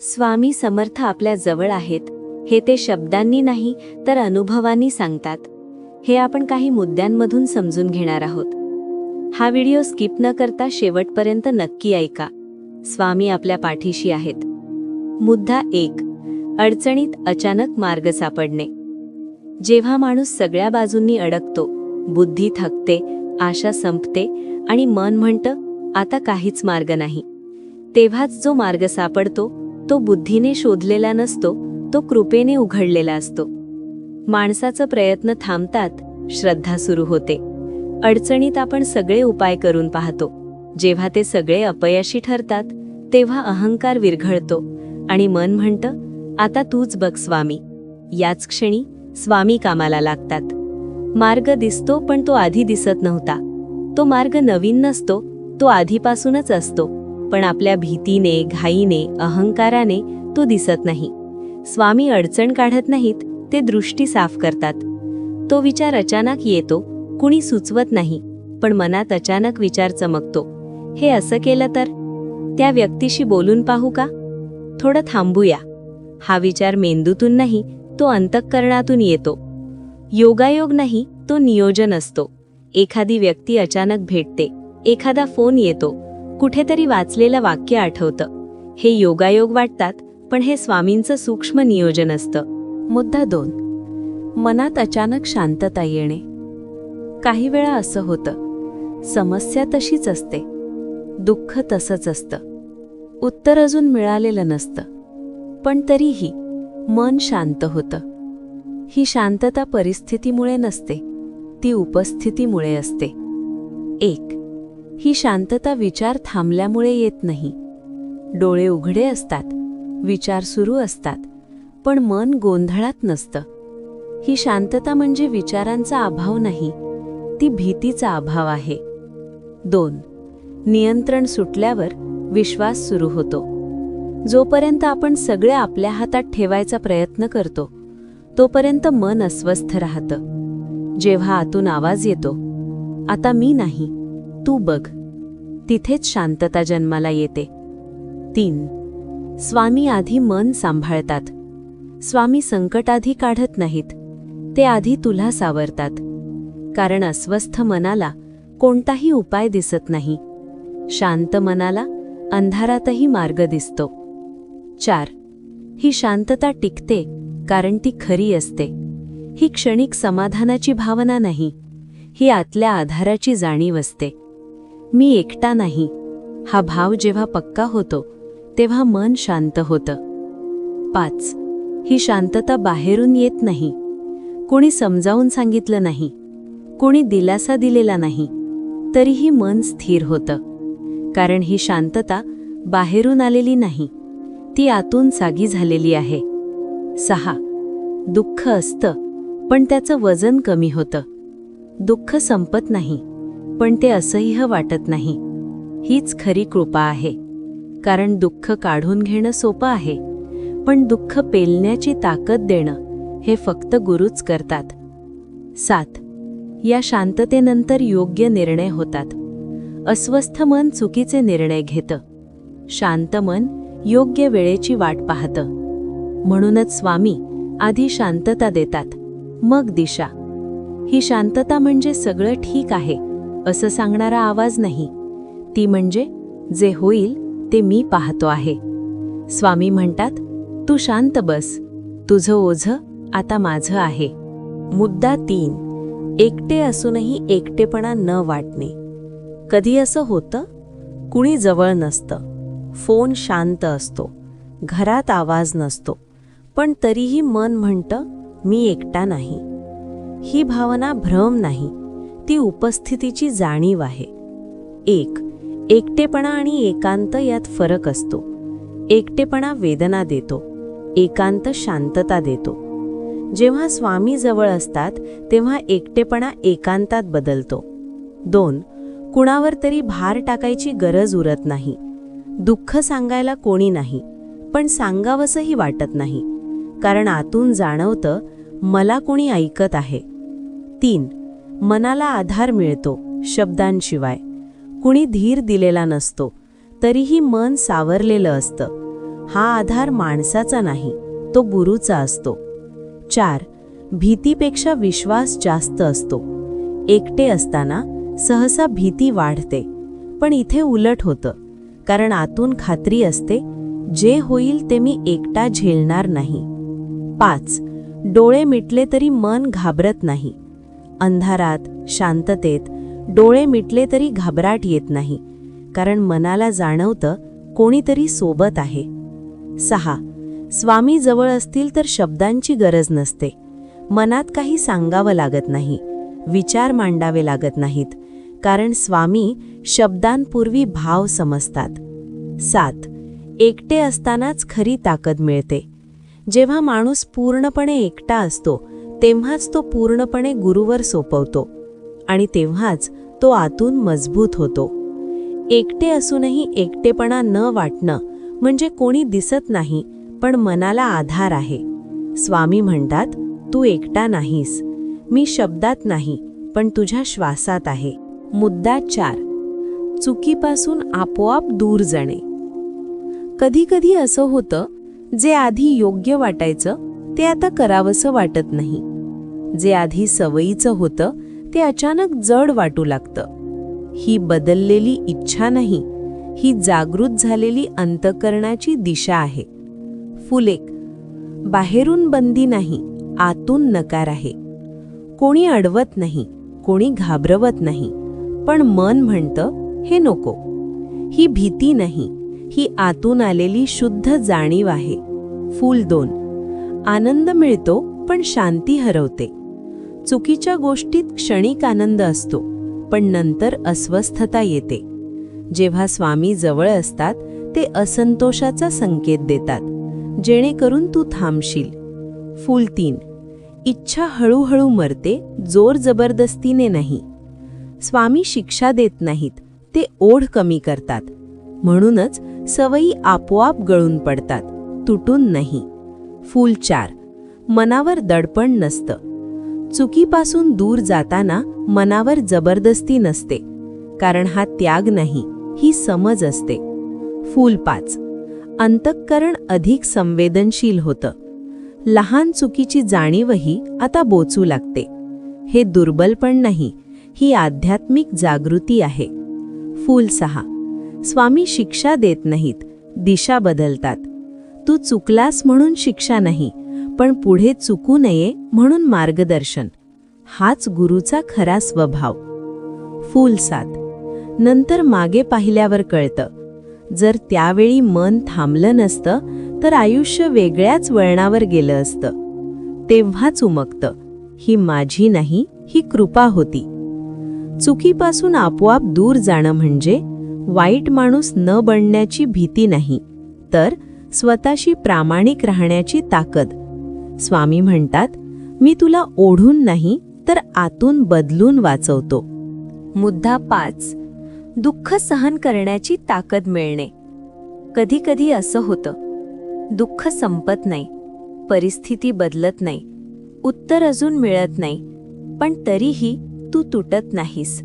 स्वामी समर्थ आपल्या जवळ आहेत. हे ते शब्दांनी नाही तर अनुभवांनी सांगतात. हे आपण काही मुद्द्यांमधून समजून घेणार आहोत. हा व्हिडिओ स्किप न करता शेवटपर्यंत नक्की ऐका. स्वामी आपल्या पाठीशी आहेत. मुद्दा एक. अडचणीत अचानक मार्ग सापडणे. जेव्हा माणूस सगळ्या बाजूंनी अडकतो बुद्धी थकते आशा संपते आणि मन म्हणतं आता काहीच मार्ग नाही. तेव्हाच जो मार्ग सापडतो तो बुद्धीने शोधलेला नसतो तो कृपेने उघडलेला असतो. माणसाचं प्रयत्न थांबतात श्रद्धा सुरू होते. अडचणीत आपण सगळे उपाय करून पाहतो. जेव्हा ते सगळे अपयशी ठरतात तेव्हा अहंकार विरघळतो आणि मन म्हणतं आता तूच बघ स्वामी. याच क्षणी स्वामी कामाला लागतात. मार्ग दिसतो पण तो आधी दिसत नव्हता. तो मार्ग नवीन नसतो तो आधीपासूनच असतो. पण आपल्या भीतीने घाईने अहंकाराने तो दिसत नाही. स्वामी अडचण काढत नाहीत ते दृष्टी साफ करतात. तो विचार अचानक येतो कुणी सुचवत नाही पण मनात अचानक विचार चमकतो. हे असं केलं तर? त्या व्यक्तीशी बोलून पाहू का? थोडं थांबूया. हा विचार मेंदूतून नाही तो अंतःकरणातून येतो. योगायोग नाही तो नियोजन असतो. एखादी व्यक्ती अचानक भेटते. एखादा फोन येतो. कुठेतरी वाचलेलं वाक्य आठवतं. हे योगायोग वाटतात पण हे स्वामींचं सूक्ष्म नियोजन असतं. मुद्दा दोन. मनात अचानक शांतता येणे. काही वेळा असं होतं. समस्या तशीच असते. दुःख तसंच असतं. उत्तर अजून मिळालेलं नसतं. पण तरीही मन शांत होतं. ही शांतता परिस्थितीमुळे नसते. ती उपस्थितीमुळे असते. एक. ही शांतता विचार थांबल्यामुळे येत नाही. डोळे उघडे असतात विचार सुरू असतात पण मन गोंधळात नसतं. ही शांतता म्हणजे विचारांचा अभाव नाही ती भीतीचा अभाव आहे. दोन नियंत्रण सुटल्यावर विश्वास सुरू होतो. जोपर्यंत आपण सगळे आपल्या हातात ठेवायचा प्रयत्न करतो तोपर्यंत मन अस्वस्थ राहतं. जेव्हा आतून आवाज येतो आता मी नाही तू बघ. तिथेच शांतता जन्माला येते. तीन. स्वामी आधी मन सांभाळतात. स्वामी संकटाधी काढत नाहीत. ते आधी तुला सावरतात. कारण अस्वस्थ मनाला कोणताही उपाय दिसत नाही. शांत मनाला अंधारातही मार्ग दिसतो. चार. ही शांतता टिकते कारण ती खरी असते. ही क्षणिक समाधानाची भावना नाही. ही आतल्या आधाराची जाणीव असते. मी एकटा नाही. हा भाव जेव्हा पक्का होतो तेव्हा मन शांत होतं. पाच. ही शांतता बाहेरून येत नाही. कोणी समजावून सांगितलं नाही. कोणी दिलासा दिलेला नाही. तरीही मन स्थिर होतं. कारण ही शांतता बाहेरून आलेली नाही. ती आतून जागी झालेली आहे. सहा. दुःख असतं पण त्याचं वजन कमी होतं. दुःख संपत नाही. पण ते असह्य वाटत नाही. हीच खरी कृपा आहे. कारण दुःख काढून घेणं सोपं आहे. पण दुःख पेलण्याची ताकद देणं हे फक्त गुरुच करतात. सात. या शांततेनंतर योग्य निर्णय होतात. अस्वस्थ मन चुकीचे निर्णय घेतं. शांत मन योग्य वेळेची वाट पाहतं. म्हणूनच स्वामी आधी शांतता देतात. मग दिशा. ही शांतता म्हणजे सगळं ठीक आहे. असं सांगणारा आवाज नाही. ती म्हणजे जे होईल ते मी पाहतो आहे. स्वामी म्हणतात तू शांत बस. तुझं ओझं आता माझं आहे. मुद्दा तीन एकटे असूनही एकटेपणा न वाटणे. कधी असं होतं? कुणी जवळ नसतं. फोन शांत असतो. घरात आवाज नसतो. पण तरीही मन म्हणतं मी एकटा नाही. ही भावना भ्रम नाही. ती उपस्थितीची जाणीव आहे. एक एकटेपणा आणि एकांत यात फरक असतो. एकटेपणा वेदना देतो एकांत शांतता देतो. जेव्हा स्वामी जवळ असतात तेव्हा एकटेपणा एकांतात बदलतो. दोन कुणावर तरी भार टाकायची गरज उरत नाही. दुःख सांगायला कोणी नाही पण सांगावंसंही वाटत नाही. कारण आतून जाणवतं मला कोणी ऐकत आहे. तीन मनाला आधार मिळतो शब्दांशिवाय. कुणी धीर दिलेला नसतो तरीही मन सावरलेलं असतं. हा आधार माणसाचा नाही तो गुरुचा असतो. चार भीतीपेक्षा विश्वास जास्त असतो. एकटे असताना सहसा भीती वाढते पण इथे उलट होतं कारण आतून खात्री असते जे होईल ते मी एकटा झेलणार नाही. पाच डोळे मिटले तरी मन घाबरत नाही. अंधारात शांततेत डोळे मिटले तरी घाबराट येत नाही कारण मनाला जाणवतं कोणीतरी सोबत आहे. सहा. स्वामी जवळ असतील तर शब्दांची गरज नसते. मनात काही सांगावं लागत नाही विचार मांडावे लागत नाहीत कारण स्वामी शब्दांपूर्वी भाव समजतात. सात. एकटे असतानाच खरी ताकद मिळते. जेव्हा माणूस पूर्णपणे एकटा असतो तेव्हाच तो पूर्णपणे गुरुवर सोपवतो आणि तेव्हाच तो आतून मजबूत होतो. एकटे असूनही एकटेपणा न वाटणं म्हणजे कोणी दिसत नाही पण मनाला आधार आहे. स्वामी म्हणतात तू एकटा नाहीस. मी शब्दात नाही पण तुझ्या श्वासात आहे. मुद्दा चार. चुकीपासून आपोआप दूर जाणे. कधीकधी असं होतं जे आधी योग्य वाटायचं ते आता करावंसं वाटत नाही. जे आधी सवयीचं होतं ते अचानक जड वाटू लागतं. ही बदललेली इच्छा नाही ही जागृत झालेली अंतकरणाची दिशा आहे. फुलेक बाहेरून बंदी नाही आतून नकार आहे. कोणी अडवत नाही कोणी घाबरवत नाही पण मन म्हणतं हे नको. ही भीती नाही ही आतून आलेली शुद्ध जाणीव आहे. फूल दोन आनंद मिळतो पण शांती हरवते. चुकीच्या गोष्टीत क्षणिक आनंद असतो पण नंतर अस्वस्थता येते. जेव्हा स्वामी जवळ असतात ते असंतोषाचा संकेत देतात जेणेकरून तू थांबशील. फूल तीन. इच्छा हळूहळू मरते जोर जबरदस्तीने नाही. स्वामी शिक्षा देत नाहीत ते ओढ कमी करतात. म्हणूनच सवयी आपोआप गळून पडतात तुटून नाही. फूल चार. मनावर दडपण नसतं. चुकीपासून दूर जाताना मनावर जबरदस्ती नसते. कारण हा त्याग नाही ही समज असते. फूल पाच. अंतःकरण अधिक संवेदनशील होतं. लहान चुकीची जाणीवही आता बोचू लागते. हे दुर्बलपण नाही ही आध्यात्मिक जागृती आहे. फूल सहा. स्वामी शिक्षा देत नाहीत दिशा बदलतात. तू चुकलास म्हणून शिक्षा नाही पण पुढे चुकू नये म्हणून मार्गदर्शन. हाच गुरुचा खरा स्वभाव. फूलसात नंतर मागे पाहिल्यावर कळतं. जर त्यावेळी मन थांबलं नसतं तर आयुष्य वेगळ्याच वळणावर गेलं असतं. तेव्हाच उमकतं ही माझी नाही ही कृपा होती. चुकीपासून आपोआप दूर जाणं म्हणजे वाईट माणूस न बनण्याची भीती नाही. तर स्वतःशी प्रामाणिक राहण्याची ताकद. स्वामी म्हणतात मी तुला ओढून नाही तर आतून बदलून वाचवतो. मुद्दा पाच दुःख सहन करण्याची ताकद मिळणे. कधीकधी असं होतं दुःख संपत नाही परिस्थिती बदलत नाही उत्तर अजून मिळत नाही पण तरीही तू तुटत नाहीस.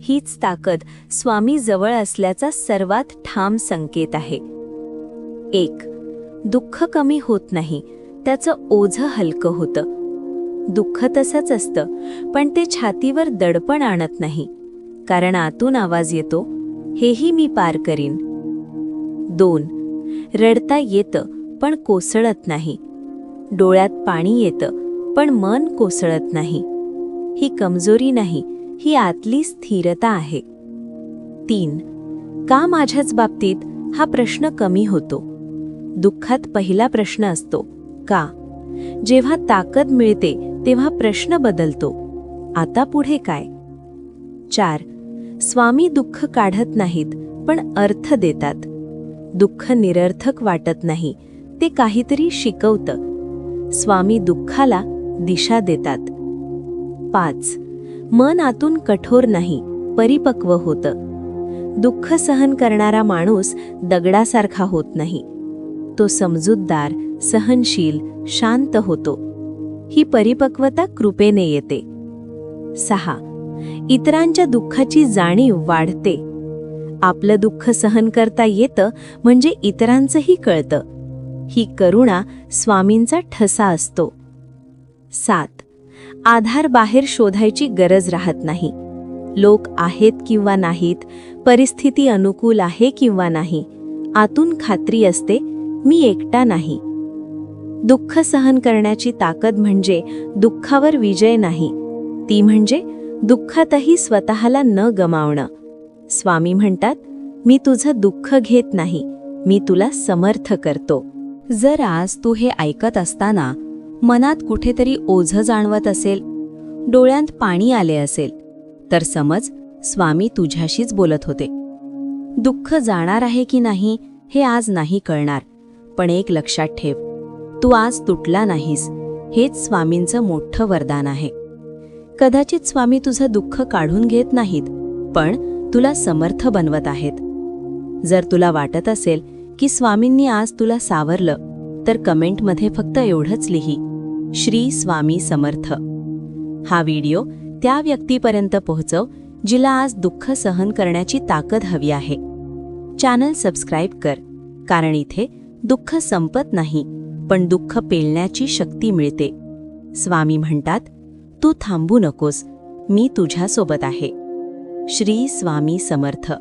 हीच ताकद स्वामी जवळ असल्याचा सर्वात ठाम संकेत आहे. एक. दुःख कमी होत नाही. त्याचं ओझं हलकं होतं. दुःख तसंच असतं पण ते छातीवर दडपण आणत नाही. कारण आतून आवाज येतो हेही मी पार करीन. दोन. रडता येतं पण कोसळत नाही. डोळ्यात पाणी येतं पण मन कोसळत नाही. ही कमजोरी नाही ही आतली स्थिरता आहे. तीन. का माझ्याच बाबतीत हा प्रश्न कमी होतो? दुःखात पहिला प्रश्न असतो का? जेव्हा ताकद मिळते तेव्हा प्रश्न बदलतो. आता पुढे काय? चार. स्वामी दुःख काढत नाहीत पण अर्थ देतात. दुःख निरर्थक वाटत नाही ते काहीतरी शिकवतं. स्वामी दुःखाला दिशा देतात. पाच. मन आतून कठोर नाही परिपक्व होतं. दुःख सहन करणारा माणूस दगडासारखा होत नाही. तो समजूतदार सहनशील शांत होतो. ही परिपक्वता कृपेने येते. सहा. इतरांच्या दुःखाची जाणीव वाढते. आपलं दुःख सहन करता येतं म्हणजे इतरांचंही कळतं. ही करुणा स्वामींचा ठसा असतो. सात. आधार बाहेर शोधायची गरज राहत नाही. लोक आहेत किंवा नाहीत परिस्थिती अनुकूल आहे किंवा नाही आतून खात्री असते मी एकटा नाही. दुःख सहन करण्याची ताकद म्हणजे दुःखावर विजय नाही. ती म्हणजे दुःखातही स्वतःला न गमावणं. स्वामी म्हणतात मी तुझं दुःख घेत नाही मी तुला समर्थ करतो. जर आज तू हे ऐकत असताना मनात कुठेतरी ओझं जाणवत असेल डोळ्यांत पाणी आले असेल तर समज स्वामी तुझ्याशीच बोलत होते. दुःख जाणार आहे की नाही हे आज नाही कळणार. पण एक लक्षात ठेव तू आज तुटला नाहीस हेच स्वामींचं मोठं वरदान आहे. कदाचित स्वामी तुझं दुःख काढून घेत नाहीत पण तुला समर्थ बनवत आहेत. जर तुला वाटत असेल की स्वामींनी आज तुला सावरलं तर कमेंटमध्ये फक्त एवढंच लिही श्री स्वामी समर्थ. हा व्हिडिओ त्या व्यक्तीपर्यंत पोहोचव जिला आज दुःख सहन करण्याची ताकद हवी आहे. चॅनल सबस्क्राईब कर कारण इथे दुःख संपत नाही पण दुःख पेलण्याची शक्ती मिळते. स्वामी म्हणतात तू थांबू नकोस मी तुझ्यासोबत आहे. श्री स्वामी समर्थ.